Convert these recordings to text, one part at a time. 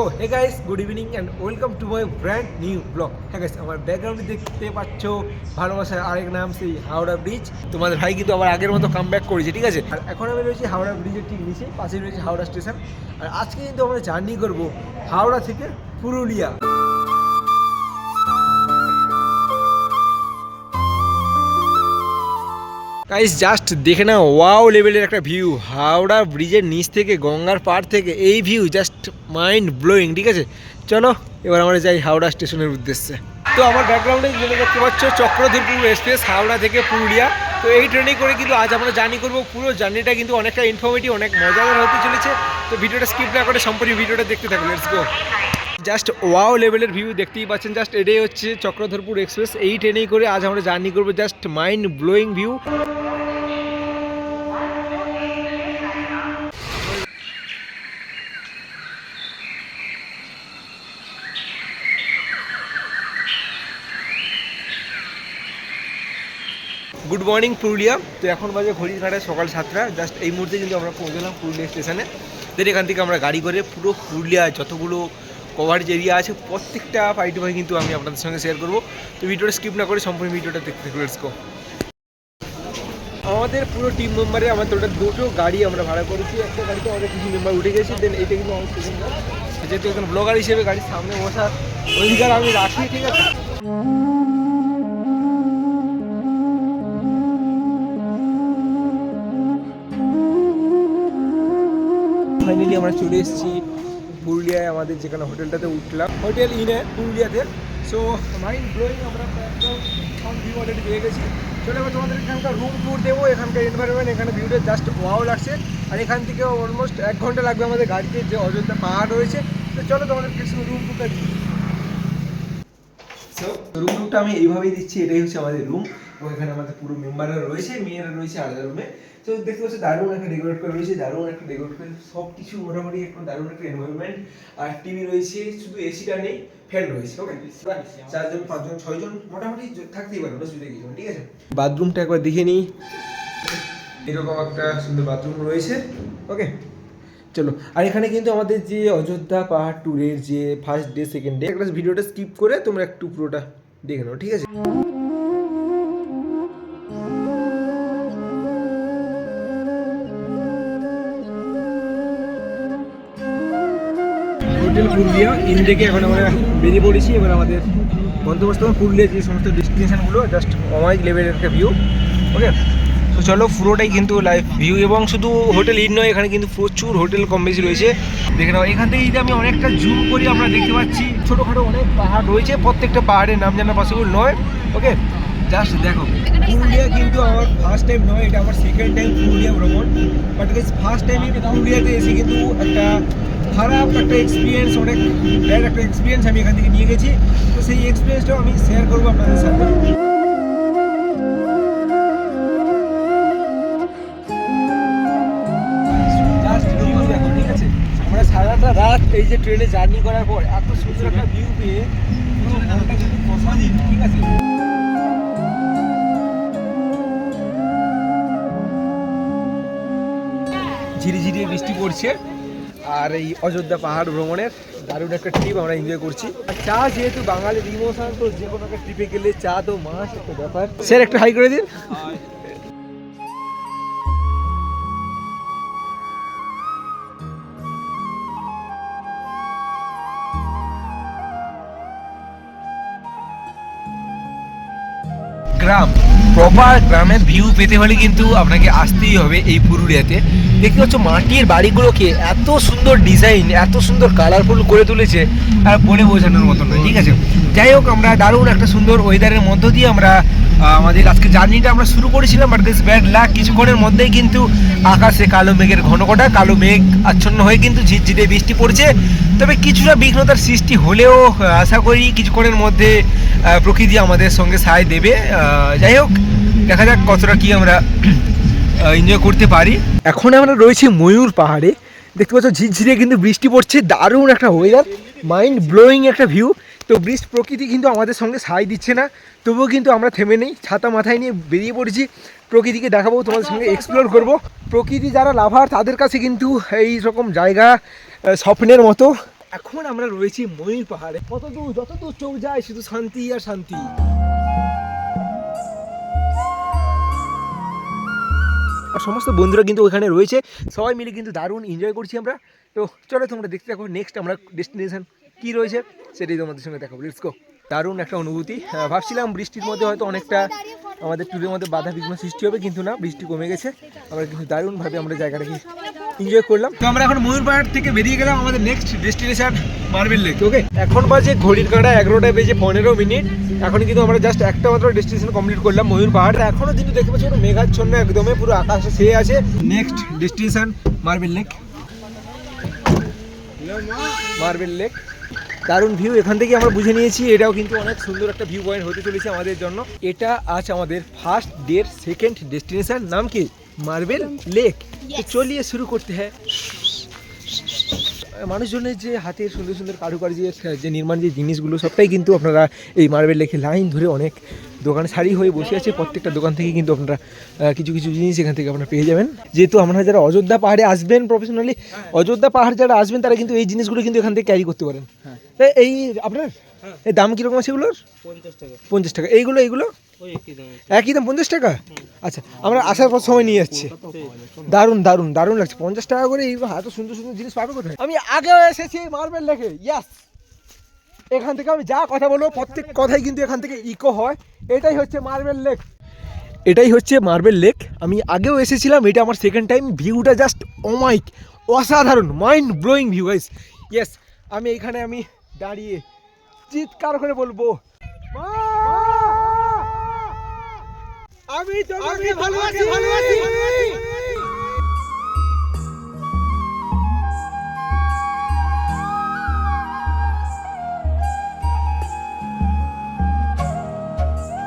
So hey guys good evening and welcome to my brand new blog হ্যাঁ guys আমার ব্যাকগ্রাউন্ডে দেখতে পাচ্ছ, ভালোবাসার আরেক নাম সেই হাওড়া ব্রিজ তোমাদের ভাই কিন্তু আবার আগের মতো কাম ব্যাক করেছে, ঠিক আছে? আর এখন আমি রয়েছি হাওড়া ব্রিজের ঠিক নিচে পাশে রয়েছে হাওড়া স্টেশন আর আজকে কিন্তু আমরা জার্নি করব হাওড়া থেকে পুরুলিয়া। গাইস জাস্ট দেখে না ওয়াও লেভেলের একটা ভিউ হাওড়া ব্রিজের নিচ থেকে, গঙ্গার পাড় থেকে, এই ভিউ জাস্ট মাইন্ড ব্লোয়িং ঠিক আছে? চলো, এবার আমরা যাই হাওড়া স্টেশনের উদ্দেশ্যে। তো আমার ব্যাকগ্রাউন্ডে যেটা দেখতে পাচ্ছ, চক্রধরপুর এক্সপ্রেস হাওড়া থেকে পুরুলিয়া। তো এই ট্রেনে করে কিন্তু আজ আমরা জার্নি করব, পুরো জার্নিটা কিন্তু অনেকটা ইনফরমেটিভ অনেক মজাদার হতে চলেছে। তো ভিডিওটা স্কিপ না করে সম্পূর্ণ ভিডিওটা দেখতে থাকুন লেটস গো জাস্ট ওয়াও লেভেলের ভিউ দেখতেই পাচ্ছেন। জাস্ট এটাই হচ্ছে চক্রধরপুর এক্সপ্রেস এই ট্রেনেই করে আজ আমরা জার্নি করব। Just mind blowing view good morning Purulia তো এখন বাজে ঘড়ির ঘাটায় সকাল সাতটা। জাস্ট এই মুহূর্তে কিন্তু আমরা পৌঁছলাম পুরুলিয়া স্টেশনে দেন এখান থেকে আমরা গাড়ি করে পুরো পুরুলিয়া যতগুলো কভারেজ এরিয়া আছে, প্রত্যেকটা পাই টু পাই কিন্তু আমি আপনাদের সঙ্গে শেয়ার করব। তো ভিডিওটা স্কিপ না করে সম্পূর্ণ ভিডিওটা দেখতে লেটস আমাদের পুরো টিম মেম্বারে আমার টোটাল দুটো গাড়ি আমরা ভাড়া করেছি। একটা গাড়িতে আমাদের কিছু মেম্বার উঠে গেছে দেন এটা কিন্তু আমার সেকেন্ড যেহেতু এখন ব্লগার হিসেবে গাড়ির সামনে বসার অধিকার আমি রাখি, ঠিক আছে? আমরা চলে এসেছি। পুরুলিয়ায় আমাদের যেখানে হোটেলটাতে উঠলাম। হোটেল ইনে পুরুলিয়াতে। সো মাইন্ড ব্লোয়িং আমরা ভিউ পেয়ে গেছি। চলে এবার তোমাদের এখানকার রুম ট্যুর দেবো, এখানকার এনভায়রনমেন্ট এখানে ভিউটা জাস্ট ওয়াও লাগছে। আর এখান থেকে অলমোস্ট এক ঘণ্টা লাগবে আমাদের গাড়িতে, যে অযোধ্যা পাহাড় রয়েছে। তো চলো তোমাদের কিছু রুম টুরটা দিই রুম টুরটা আমি এইভাবেই দিচ্ছি, এটাই হচ্ছে আমাদের রুম এখানে আমাদের পুরো মেম্বাররা রয়েছে মেয়েরা রয়েছে আলাদা রুমে তো দেখতে পাচ্ছি দারুণ একটা ডেকোরেট করা রয়েছে দারুণ একটা ডেকোরেট করে সব কিছু মোটামুটি একটা দারুণ একটা এনভায়রনমেন্ট আর টিভি রয়েছে শুধু এসিটা নেই ফ্যান রয়েছে ওকে চারজন পাঁচজন ছয়জন মোটামুটি থাকতেই পারবে অসুবিধা কিছু ঠিক আছে? বাথরুমটা একবার দেখে নিই। এরকম একটা সুন্দর বাথরুম রয়েছে ওকে চলো আর এখানে কিন্তু আমাদের যে অযোধ্যা পাহাড় ট্যুরের যে ফার্স্ট ডে সেকেন্ড ডে একটা ভিডিওটা স্কিপ করে তোমরা একটু পুরোটা দেখে নাও ঠিক আছে? পুরুলিয়া ইন্ডেকে এখন আমরা বেরিয়ে পড়েছি। এবার আমাদের গন্তব্যস্থল পুরুলিয়া যে সমস্ত ডেস্টিনেশনগুলো জাস্ট অমাইক লেভেলের একটা ভিউ ওকে তো চলো, পুরোটাই কিন্তু লাইভ ভিউ এবং শুধু হোটেল ইন নয়, এখানে কিন্তু প্রচুর হোটেল কম বেশি রয়েছে। দেখে নাও, এখান থেকে যদি আমি অনেকটা জুম করি, আমরা দেখতে পাচ্ছি ছোটোখাটো অনেক পাহাড় রয়েছে। প্রত্যেকটা পাহাড়ের নাম জানা পসিবল নয় ওকে জাস্ট দেখো, পুরুলিয়া কিন্তু আমার ফার্স্ট টাইম নয়, এটা আমার সেকেন্ড টাইম পুরুলিয়া ভ্রমণ। বাট ফার্স্ট টাইম পুরুলিয়াতে এসে কিন্তু একটা খারাপ একটা এক্সপিরিয়েন্স অনেক ব্যাড একটা এক্সপিরিয়েন্স আমি এখান থেকে নিয়ে গেছি। তো সেই এক্সপিরিয়েন্সটাও আমি শেয়ার করব আপনাদের সাথে? আমরা সারাটা রাত এই যে ট্রেনে জার্নি করার পর এত সুন্দর একটা ভিউ পেয়ে ঠিক আছে? ঝিরিঝিরি বৃষ্টি পড়ছে। আর এই অযোধ্যা পাহাড় ভ্রমণের দারুণ একটা ট্রিপ আমরা এনজয় করছি। চা যেহেতু বাঙালির ইমোশন তো যে কোনো একটা ট্রিপে গেলে চা তো মাস একটা ব্যাপার। স্যার, একটু হাই করে দিন। গ্রাম। প্রপার গ্রামের ভিউ পেতে হলে কিন্তু আপনাকে আসতেই হবে এই পুরুলিয়াতে। দেখতে পাচ্ছ মাটির বাড়িগুলোকে এত সুন্দর ডিজাইন এত সুন্দর কালারফুল করে তুলেছে, আর বলে বোঝানোর মতো নয়, ঠিক আছে? যাই হোক, আমরা দারুণ একটা সুন্দর ওয়েদারের মধ্য দিয়ে আমরা আমাদের আজকে জার্নিটা আমরা শুরু করেছিলাম বাট দিস ব্যাড লাক কিছুক্ষণের মধ্যেই কিন্তু আকাশে কালো মেঘের ঘনকটা কালো মেঘ আচ্ছন্ন হয়ে কিন্তু ঝিরঝিরে বৃষ্টি পড়ছে। তবে কিছুটা বিঘ্নতার সৃষ্টি হলেও আশা করি কিছুক্ষণের মধ্যে প্রকৃতি আমাদের সঙ্গে সায় দেবে। যাই হোক, দেখা যাক কতটা কি আমরা এনজয় করতে পারি। এখন আমরা রয়েছি ময়ূর পাহাড়ে। দেখতে পাচ্ছ, ঝিরঝিরে কিন্তু বৃষ্টি পড়ছে। দারুণ একটা ওয়েদার মাইন্ড ব্লোয়িং একটা ভিউ তো বৃষ্টি প্রকৃতি কিন্তু আমাদের সঙ্গে সায় দিচ্ছে না। তবুও কিন্তু আমরা থেমে নেই, ছাতা মাথায় নিয়ে বেরিয়ে পড়েছি। প্রকৃতিকে দেখাবো, তোমাদের সঙ্গে এক্সপ্লোর করব। প্রকৃতি যারা লাভার, তাদের কাছে কিন্তু এই রকম জায়গা স্বপ্নের মতো। এখন আমরা রয়েছি ময়ূর পাহাড়ে। কত দূর, যত দূর চোখ যায়, শুধু শান্তি আর শান্তি। আর সমস্ত বন্ধুরা কিন্তু ওখানে রয়েছে। সবাই মিলে কিন্তু দারুণ এনজয় করছি আমরা। তো চলো তোমরা দেখতে থাকো নেক্সট আমরা ডেস্টিনেশন কি রয়েছে, সেটাই তোমাদের সঙ্গে দেখাবো। লেটস গো দারুণ একটা অনুভূতি। ভাবছিলাম বৃষ্টির মধ্যে হয়তো অনেকটা আমাদের ট্যুরের মধ্যে বাধা বিঘ্ন সৃষ্টি হবে, কিন্তু না, বৃষ্টি কমে গেছে। আমরা কিন্তু দারুণভাবে আমরা জায়গাটাকে এনজয় করলাম। তো আমরা এখন ময়ূর পাহাড় থেকে বেরিয়ে গেলাম আমাদের next destination marble lake okay এখন বাজে ঘড়ির কাঁটা এগারোটা বেজে পনেরো মিনিট। এখন কিন্তু আমরা জাস্ট একটা মাত্র ডেস্টিনেশন কমপ্লিট করলাম ময়ূর পাহাড়। এখনও কিন্তু দেখতে পাচ্ছি পুরো মেঘাচ্ছন্ন একদমই পুরো আকাশে ছেয়ে আছে। Next destination marble lake marble lake দারুণ ভিউ এখান থেকে আমরা বুঝে নিয়েছি এটাও কিন্তু অনেক সুন্দর একটা ভিউ পয়েন্ট হতে চলেছে আমাদের জন্য। এটা আজ আমাদের ফার্স্ট ডের সেকেন্ড ডেস্টিনেশন নাম কি? Marble lake. তো চলিয়ে শুরু করতে হ্যাঁ। মানুষজনের যে হাতের সুন্দর সুন্দর কারুকার্যের যে নির্মাণ যে জিনিসগুলো সবটাই কিন্তু আপনারা এই মার্বেল লেকে লাইন ধরে অনেক দোকানে সারি হয়ে বসে আছে। প্রত্যেকটা দোকান থেকে কিন্তু আপনারা কিছু কিছু জিনিস এখান থেকে আপনারা পেয়ে যাবেন। যেহেতু আপনারা যারা অযোধ্যা পাহাড়ে আসবেন প্রফেশনালি অযোধ্যা পাহাড় যারা আসবেন তারা কিন্তু এই জিনিসগুলো কিন্তু এখান থেকে ক্যারি করতে পারেন। এই আপনার? এই দাম কীরকম আছে এগুলোর? পঞ্চাশ টাকা। এইগুলো এইগুলো? একই দাম পঞ্চাশ টাকা? আচ্ছা আমরা আসার পর সময় নিয়ে যাচ্ছি দারুণ দারুণ দারুণ লাগছে। পঞ্চাশ টাকা করে এই এত সুন্দর সুন্দর জিনিস পাবে কোথায়? আমি আগেও এসেছি মার্বেল লেকে ইয়াস এখান থেকে আমি যা কথা বলব প্রত্যেক কথাই কিন্তু এখান থেকে ইকো হয়। এটাই হচ্ছে মার্বেল লেক এটাই হচ্ছে মার্বেল লেক আমি আগেও এসেছিলাম এটা আমার সেকেন্ড টাইম ভিউটা জাস্ট অমাইক অসাধারণ mind blowing view guys yes আমি এখানে আমি দাঁড়িয়ে চিৎকার করে বলব? আমি তোমাকে ভালোবাসি। ভালোবাসি।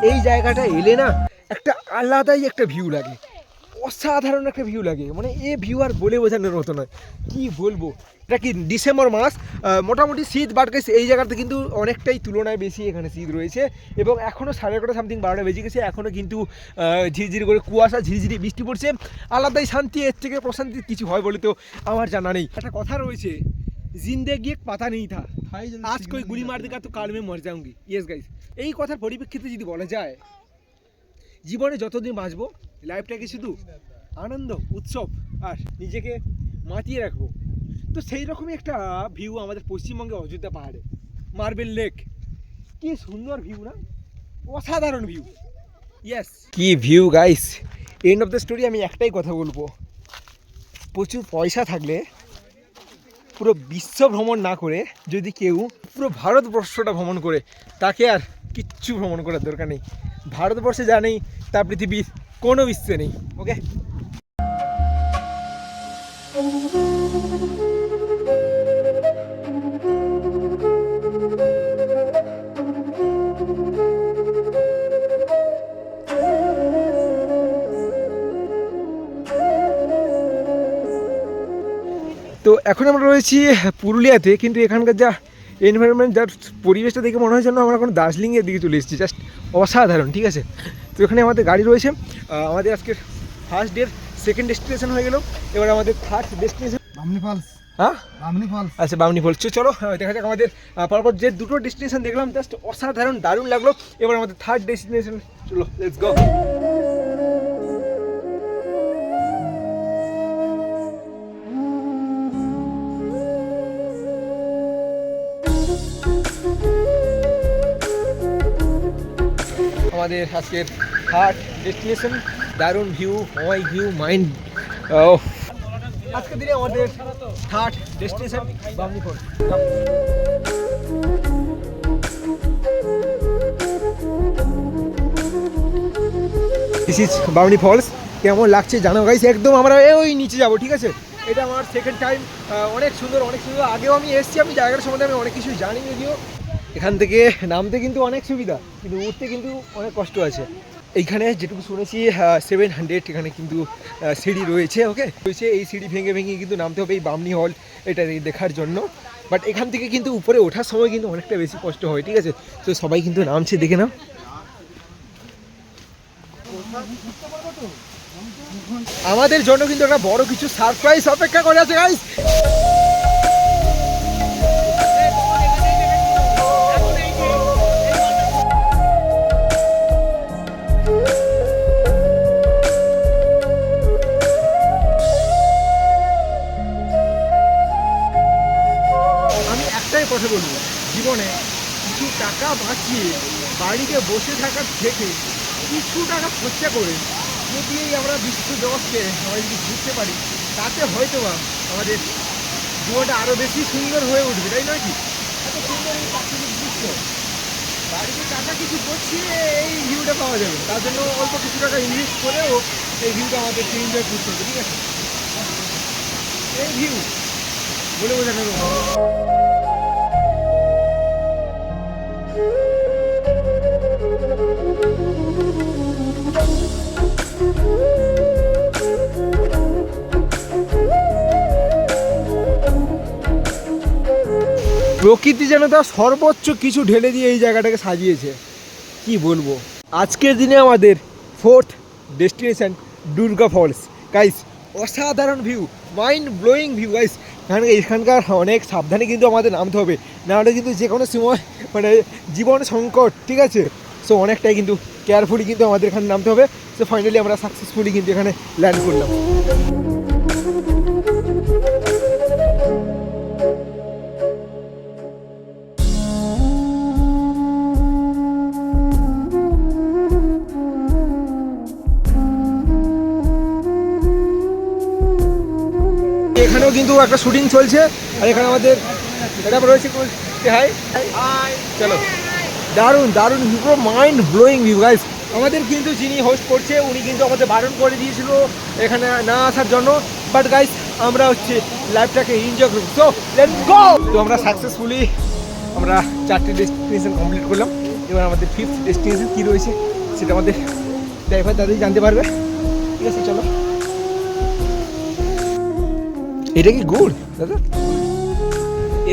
এই জায়গাটা এলে না একটা আলাদাই একটা ভিউ লাগে। অসাধারণ একটা ভিউ লাগে। মানে এ ভিউ আর বলে বোঝানোর মতো নয়। কি বলব? এটা কি ডিসেম্বর মাস? মোটামুটি শীত গেছে এই জায়গাতে কিন্তু অনেকটাই তুলনায় বেশি এখানে শীত রয়েছে এবং এখনও সাড়ে এগারোটা সামথিং বারোটা বেজে গেছে। এখনও কিন্তু ঝিরিঝিরি করে কুয়াশা ঝিরিঝিরি বৃষ্টি পড়ছে। আলাদাই শান্তি এর থেকে প্রশান্তি কিছু হয় বলে তো আমার জানা নেই। একটা কথা রয়েছে জিন্দেগি এক পাতা নেই থা। আজ কই গুলি মার দেগা তো কাল মে মর যাউঙ্গি ইয়েস গাইস এই কথার পরিপ্রেক্ষিতে যদি বলা যায় জীবনে যতদিন বাঁচবো লাইফটাকে শুধু আনন্দ, উৎসব আর নিজেকে মাতিয়ে রাখব। তো সেই রকমই একটা ভিউ আমাদের পশ্চিমবঙ্গে অযোধ্যা পাহাড়ে মার্বেল লেক কি সুন্দর ভিউ না? অসাধারণ ভিউ ইয়েস কি view guys end of the story আমি একটাই কথা বলব। প্রচুর পয়সা থাকলে পুরো বিশ্ব ভ্রমণ না করে, যদি কেউ পুরো ভারতবর্ষটা ভ্রমণ করে, তাকে আর কিচ্ছু ভ্রমণ করার দরকার নেই। ভারতবর্ষে যা নেই তা পৃথিবীর কোনো বিশ্বে নেই ওকে তো এখন আমরা রয়েছি পুরুলিয়াতে, কিন্তু এখানকার যা এনভায়রনমেন্ট যার পরিবেশটা দেখে মনে হয় যেন আমরা এখন দার্জিলিংয়ের দিকে চলে এসেছি জাস্ট অসাধারণ, ঠিক আছে? তো এখানে আমাদের গাড়ি রয়েছে। আমাদের আজকের ফার্স্ট ডের সেকেন্ড ডেস্টিনেশন হয়ে গেল। এবার আমাদের থার্ড ডেস্টিনেশন বামনি ফলস হ্যাঁ? বামনি ফলস আচ্ছা বামনি বলছো চলো দেখা যাক আমাদের পরপর যে দুটো ডেস্টিনেশন দেখলাম জাস্ট অসাধারণ দারুণ লাগল। এবার আমাদের থার্ড ডেস্টিনেশন চলো লেটস গো আমাদের আজকের থার্ড ডেস্টিনেশন দারুণ ভিউ হওয়াই ভিউ মাইন্ড আজকের দিনে আমাদের third destination Bamni fort this is Bamni falls কেমন লাগছে জানো গাইস একদম আমরা ওই নিচে যাব, ঠিক আছে? এটা আমার সেকেন্ড টাইম অনেক সুন্দর অনেক সুন্দর। আগেও আমি এসেছি, আমি জায়গার সম্বন্ধে আমি অনেক কিছু জানি যদিও। এখান থেকে নামতে কিন্তু অনেক সুবিধা, কিন্তু উঠতে কিন্তু অনেক কষ্ট আছে। এইখানে যেটুকু শুনেছি সেভেন হান্ড্রেড এখানে কিন্তু সিঁড়ি রয়েছে ওকে রয়েছে, এই সিঁড়ি ভেঙে ভেঙে কিন্তু নামতে হবে এই বামনি হল এটা দেখার জন্য। বাট এখান থেকে কিন্তু উপরে ওঠার সময় কিন্তু অনেকটা বেশি কষ্ট হয়, ঠিক আছে? তো সবাই কিন্তু নামছে, দেখে নাও। আমাদের জন্য কিন্তু একটা বড় কিছু সারপ্রাইজ অপেক্ষা করে আছে গাইস বাঁচিয়ে বাড়িতে বসে থাকার থেকে কিছু টাকা খরচা করে যদি এই আমরা বিশ্ব জগৎকে আমরা যদি ঘুরতে পারি, তাতে হয়তো বা আমাদের জীবনটা আরও বেশি সুন্দর হয়ে উঠবে, তাই নয় কি? এত সুন্দর এই প্রাকৃতিক দৃশ্য। বাড়িতে টাকা কিছু বসিয়ে এই ভিউটা পাওয়া যাবে। তার জন্য অল্প কিছু টাকা ইনভেস্ট করেও এই ভিউটা আমাদের এনজয় করতে হবে, ঠিক আছে? এই ভিউ বলে বোঝানো প্রকৃতি যেন তার সর্বোচ্চ কিছু ঢেলে দিয়ে এই জায়গাটাকে সাজিয়েছে। কি বলব? আজকের দিনে আমাদের fourth destination Durga falls. Guys অসাধারণ view mind blowing view guys এখানে এখানকার অনেক সাবধানে কিন্তু আমাদের নামতে হবে। নাহলে কিন্তু যে কোনো সময় মানে জীবন সংকট, ঠিক আছে? সো অনেকটাই কিন্তু কেয়ারফুলি কিন্তু আমাদের এখানে নামতে হবে। সো ফাইনালি আমরা সাকসেসফুলি কিন্তু এখানে ল্যান্ড করলাম। এখানেও কিন্তু একটা শুটিং চলছে। আর এখানে আমাদের এটা রয়েছে হাই চলো। দারুণ দারুণ পুরো মাইন্ড ব্লোয়িং ভিউ গাইস আমাদের কিন্তু যিনি হোস্ট করছে, উনি কিন্তু আমাদের বারণ করে দিয়েছিল এখানে না আসার জন্য। বাট গাইস আমরা হচ্ছে লাইফটাকে এনজয় করব। সো লেটস গো তো আমরা সাকসেসফুলি আমরা চারটি ডেস্টিনেশন কমপ্লিট করলাম। এবার আমাদের ফিফথ ডেস্টিনেশন কী রয়েছে, সেটা আমাদের ড্রাইভার দাদাই জানতে পারবে। ঠিক আছে, চলো। এটা কি গুড়? দাদা?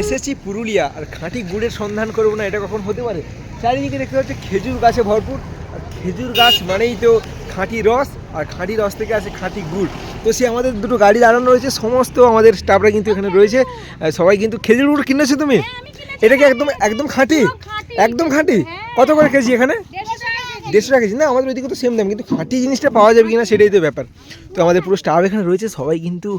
এসেছি পুরুলিয়া আর খাঁটি গুড়ের সন্ধান করব না এটা কখন হতে পারে? চারিদিকে দেখতে পাচ্ছি খেজুর গাছে ভরপুর। আর খেজুর গাছ মানেই তো খাঁটি রস আর খাঁটি রস থেকে আসে খাঁটি গুড়। তো সে আমাদের দুটো গাড়ি দাঁড়ানো রয়েছে সমস্ত আমাদের স্টাফরা কিন্তু এখানে রয়েছে। সবাই কিন্তু খেজুর গুড় কিনেছো তুমি? এটা কি একদম একদম খাঁটি? একদম খাঁটি। কত করে কেজি এখানে? দেড়শো টাকা কেজি। না আমাদের ওইদিকে তো সেম দাম কিন্তু খাঁটি জিনিসটা পাওয়া যাবে কিনা সেটাই তো ব্যাপার। তো আমাদের পুরো স্টাফ এখানে রয়েছে সবাই কিন্তু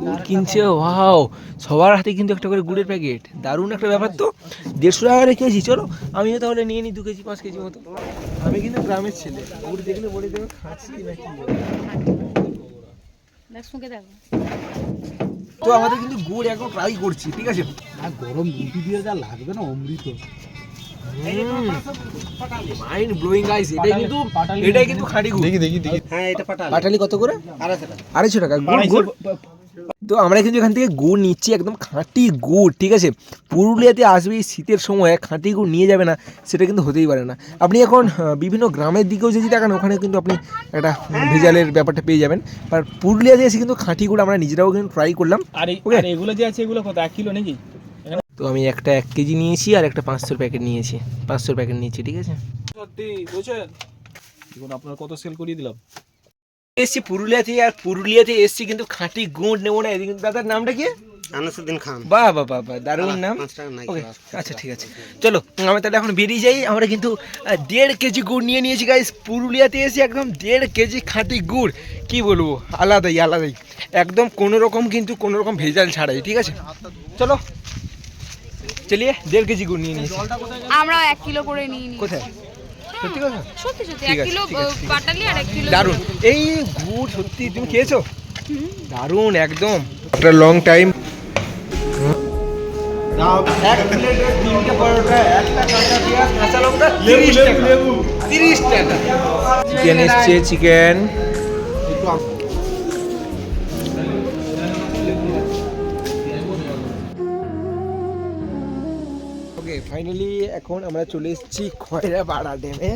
গুড় কিনছে ওয়াও সবার হাতে কিন্তু একটা করে গুড়ের প্যাকেট। দারুণ একটা ব্যাপার তো। দেড়শো টাকা করে কেজি চলো আমিও তাহলে নিয়ে নিই দু কেজি পাঁচ কেজি মতো। আমি কিন্তু গ্রামের ছেলে গুড় দেখলে বলে দেবে খাচ্ছি নাকি দেখ তো আমাদের কিন্তু গুড় এখন ট্রাই করছি ঠিক আছে? আর গরম রুটি দিয়ে যা লাগবে না অমৃত। মাইন্ড ব্লোয়িং গাইস এটাই কিন্তু এটাই কিন্তু খাঁটি গুড়। দেখি দেখি দেখি। হ্যাঁ এটা পাঠাল পাটালি কত করে? আড়াইশো টাকা। আড়াইশো টাকা। গুড় গুড়? তো আমরা কিন্তু এখান থেকে গুড় নিচ্ছি একদম খাঁটি গুড় ঠিক আছে? পুরুলিয়াতে আসবে এই শীতের সময় খাঁটি গুড় নিয়ে যাবে না সেটা কিন্তু হতেই পারে না। আপনি এখন বিভিন্ন গ্রামের দিকেও যদি তাকান ওখানে কিন্তু আপনি একটা ভেজালের ব্যাপারটা পেয়ে যাবেন। আর পুরুলিয়াতে এসে কিন্তু খাঁটি গুড় আমরা নিজেরাও কিন্তু ট্রাই করলাম। আর আর এগুলো যে আছে এগুলো কত? এক কিলো নাকি? তো আমি একটা এক কেজি নিয়েছি আর একটা পাঁচশোর প্যাকেট নিয়েছি। পাঁচশোর প্যাকেট নিয়েছি ঠিক আছে? সত্যি বুঝছেন? দেখুন আপনার কত সেল করিয়ে দিলাম। এসছি পুরুলিয়াতে আর পুরুলিয়াতে এসছি কিন্তু খাঁটি গুঁড় নেব না। এদিকে দাদার নামটা কি? আনাসুদ্দিন খান। বাহ বাহ বাহ বাহ দারুণ নাম। ওকে আচ্ছা ঠিক আছে। চলো আমরা তাহলে এখন বেরিয়ে যাই। আমরা কিন্তু দেড় কেজি গুড় নিয়ে নিয়েছি গাইস পুরুলিয়াতে এসে একদম দেড় কেজি খাঁটি গুড়। কি বলব? আলাদাই আলাদাই। একদম কোনো রকম কিন্তু কোনো রকম ভেজাল ছাড়াই ঠিক আছে? চলো। চলিয়ে দেড় কেজি গুড় নিয়ে নিয়েছি। আমরা এক কিলো করে নিয়ে নিই কোথায়? সত্যি কথা? সত্যি সত্যি। ঠিক এক আছে, কিলো। পাটালি আর এক কিলো। দারুণ। এই গুড় সত্যি তুমি খেয়েছো? দারুণ একদম। একটা লং টাইম এক প্লেটে তিনটে পরোটা একটা কাঁচা পেঁয়াজ কাঁচা লঙ্কা তিরিশ টাকা। তিরিশ টাকা। চিকেন এসছে চিকেন ফাইনালি এখন আমরা চলে এসেছি খয়রা বাড়া ড্যামে।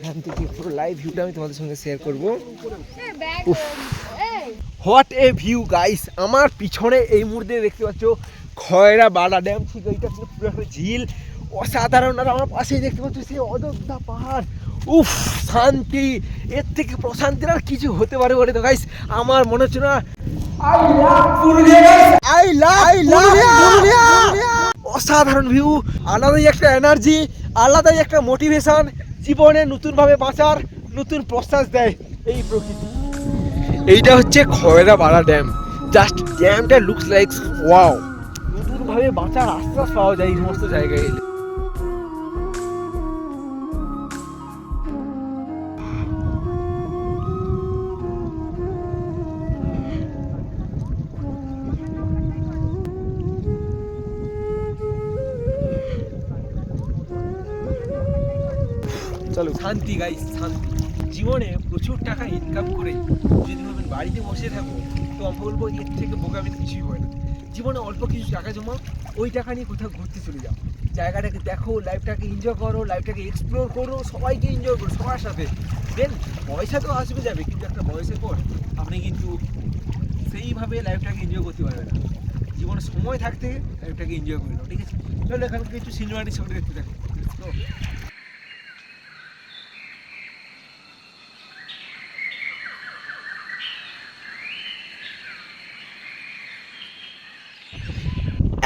এখান থেকে পুরো লাইভ ভিউটা আমি তোমাদের সঙ্গে শেয়ার করব। হোয়াট এ ভিউ গাইস আমার পিছনে এই মুহূর্তে দেখতে পাচ্ছ খয়রা বাড়া ড্যাম। ঠিক এইটা ছিল পুরো একটা ঝিল। অসাধারণ। আর আমার পাশেই দেখতে পাচ্ছ সেই অযোধ্যা পাহাড়। উফ শান্তি! এর থেকে প্রশান্তির আর কিছু হতে পারে বলে তো গাইস আমার মনে হচ্ছে না। I love Purulia I love I love Purulia অসাধারণ ভিউ আলাদাই একটা এনার্জি আলাদাই একটা মোটিভেশান জীবনে নতুনভাবে বাঁচার নতুন প্রশ্বাস দেয় এই প্রকৃতি। এইটা হচ্ছে খয়রা বাড়া ড্যাম জাস্ট ড্যামটা লুকস লাইক ওয়াও নতুনভাবে বাঁচার আশ্বাস পাওয়া যায় এই সমস্ত জায়গায়। এলে চলো। শান্তি গাইস শান্তি। জীবনে প্রচুর টাকা ইনকাম করে যদি ভাবেন বাড়িতে বসে থাকো, তো আমি বলব এর থেকে বোকামি কিছুই হয় না। জীবনে অল্প কিছু টাকা জমাও, ওই টাকা নিয়ে কোথাও ঘুরতে চলে যাও। জায়গাটাকে দেখো লাইফটাকে এনজয় করো লাইফটাকে এক্সপ্লোর করো, সবাইকে এনজয় করো, সবার সাথে। দেন পয়সা তো আসবে যাবে, কিন্তু একটা বয়সের পর আপনি কিন্তু সেইভাবে লাইফটাকে এনজয় করতে পারবেন না। জীবনে সময় থাকতে লাইফটাকে এনজয় করে নাও ঠিক আছে? চলো এখানকার কিছু সিনেমাটিক ছবি দেখতে থাকো।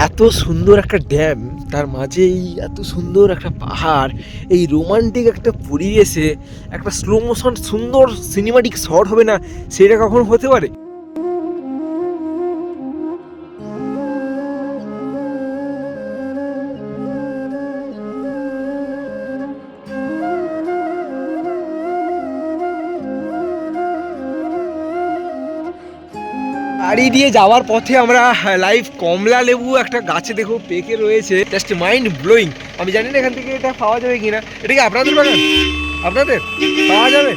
এত সুন্দর একটা ড্যাম, তার মাঝে এই এত সুন্দর একটা পাহাড়, এই রোমান্টিক একটা পরিবেশে একটা স্লো মোশন সুন্দর সিনেমাটিক শট হবে না, সেটা কখনো হতে পারে? গাড়ি দিয়ে যাওয়ার পথে আমরা লাইভ কমলা লেবু একটা গাছে দেখো পেকে রয়েছে। জাস্ট মাইন্ড ব্লোয়িং আমি জানি না এখান থেকে এটা পাওয়া যাবে কিনা। এটা কি আপনাদের বাগান? আপনাদের? পাওয়া যাবে?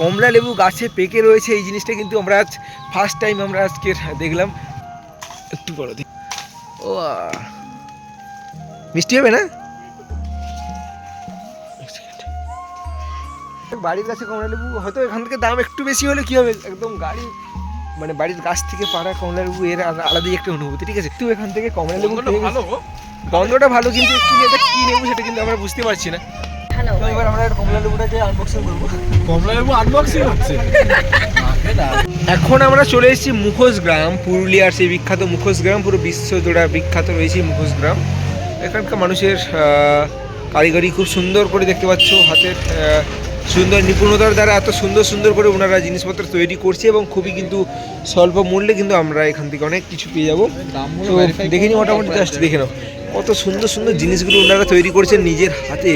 কমলা লেবু গাছে পেকে রয়েছে, এই জিনিসটা কিন্তু আমরা আজ ফার্স্ট টাইম আমরা আজকে দেখলাম। একটু বড় দিই ও। মিষ্টি হবে না? বাড়ির কাছে কমলা লেবু, হয়তো এখান থেকে দাম একটু বেশি হলে কি হবে? একদম গাড়ি মানে বাড়ির গাছ থেকে পাড়া কমলা লেবু এর আলাদাই একটা অনুভূতি ঠিক আছে? তুই এখান থেকে কমলা লেবু। গন্ধটা ভালো কিন্তু একটু এটা কি নেবু সেটা কিন্তু আমরা বুঝতে পারছি না। হ্যালো তো এবার আমরা একটা কমলা লেবুটাকে আনবক্সিং করব। কমলা লেবু আনবক্সিং হচ্ছে। এখন আমরা চলে এসেছি মুখোশ গ্রাম পুরুলিয়ার সেই বিখ্যাত মুখোশ গ্রাম পুরো বিশ্ব জোড়া বিখ্যাত রয়েছে মুখোশ গ্রাম। এখানকার মানুষের কারিগরি খুব সুন্দর করে দেখতে পাচ্ছ হাতের সুন্দর নিপুণতার দ্বারা এত সুন্দর সুন্দর করে ওনারা জিনিসপত্র তৈরি করছে এবং খুবই কিন্তু স্বল্প মূল্যে কিন্তু আমরা এখান থেকে অনেক কিছু পেয়ে যাব। তো দেখে নি মোটামুটি জাস্ট দেখে নাও। কত সুন্দর সুন্দর জিনিসগুলো ওনারা তৈরি করছেন নিজের হাতে।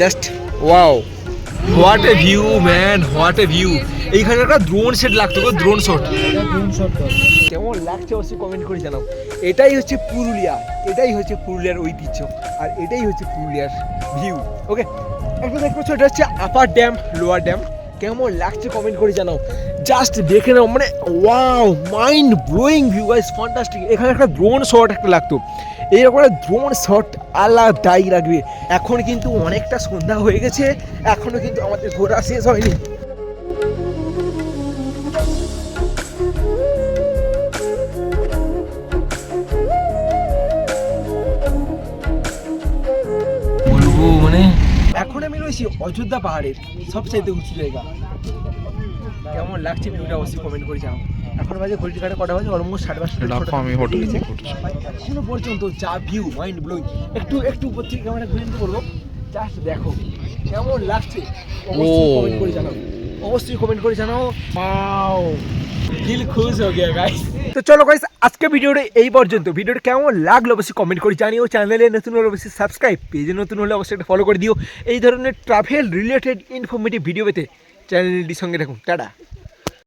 Just wow what a view man what a view এইখানে একটা ড্রোন সেট লাগতো গো ড্রোন শট কেমন লাগছে অবশ্যই কমেন্ট করে জানাও। এটাই হচ্ছে পুরুলিয়া। এটাই হচ্ছে পুরুলিয়ার ঐতিহ্য। আর এটাই হচ্ছে পুরুলিয়ার ভিউ ওকে একটা দেখতে পাচ্ছ, এটা হচ্ছে আপার ড্যাম লোয়ার ড্যাম কেমন লাগছে কমেন্ট করে জানাও। জাস্ট দেখে নাও মানে wow mind blowing view guys fantastic এখানে একটা ড্রোন শট একটা লাগতো। এইরকম একটা ড্রোন শট আলাদাই লাগবে। এখন কিন্তু অনেকটা সন্ধ্যা হয়ে গেছে এখনও কিন্তু আমাদের ঘোরা শেষ হয়নি। এখন অযোধ্যা পাহাড়ের সবচাইতে উঁচু জায়গা। কেমন লাগছে ভিউটা অবশ্যই কমেন্ট করে জানাও। এখন বাজে ঘড়ির কাটা কটা বাজে? অলমোস্ট সাড়ে পাঁচটা আমি হোটেলে এখনও পর্যন্ত যা ভিউ মাইন্ড ব্লোয়িং একটু একটু উপর থেকে ক্যামেরা ঘুরে নিতে বলব। জাস্ট দেখো। কেমন লাগছে? অবশ্যই কমেন্ট করে জানাও। অবশ্যই কমেন্ট করে জানাও। দিল খুশ হয়ে গিয়া গাইস তো চলো গাইস আজকে ভিডিওটা এই পর্যন্ত। ভিডিওটা কেমন লাগল অবশ্যই কমেন্ট করে জানিও। চ্যানেলে নতুন হলে অবশ্যই সাবস্ক্রাইব পেজে নতুন হলে অবশ্যই একটা ফলো করে দিও। এই ধরনের ট্রাভেল রিলেটেড ইনফরমেটিভ ভিডিও পেতে চ্যানেলটির সঙ্গে রাখুন টাটা।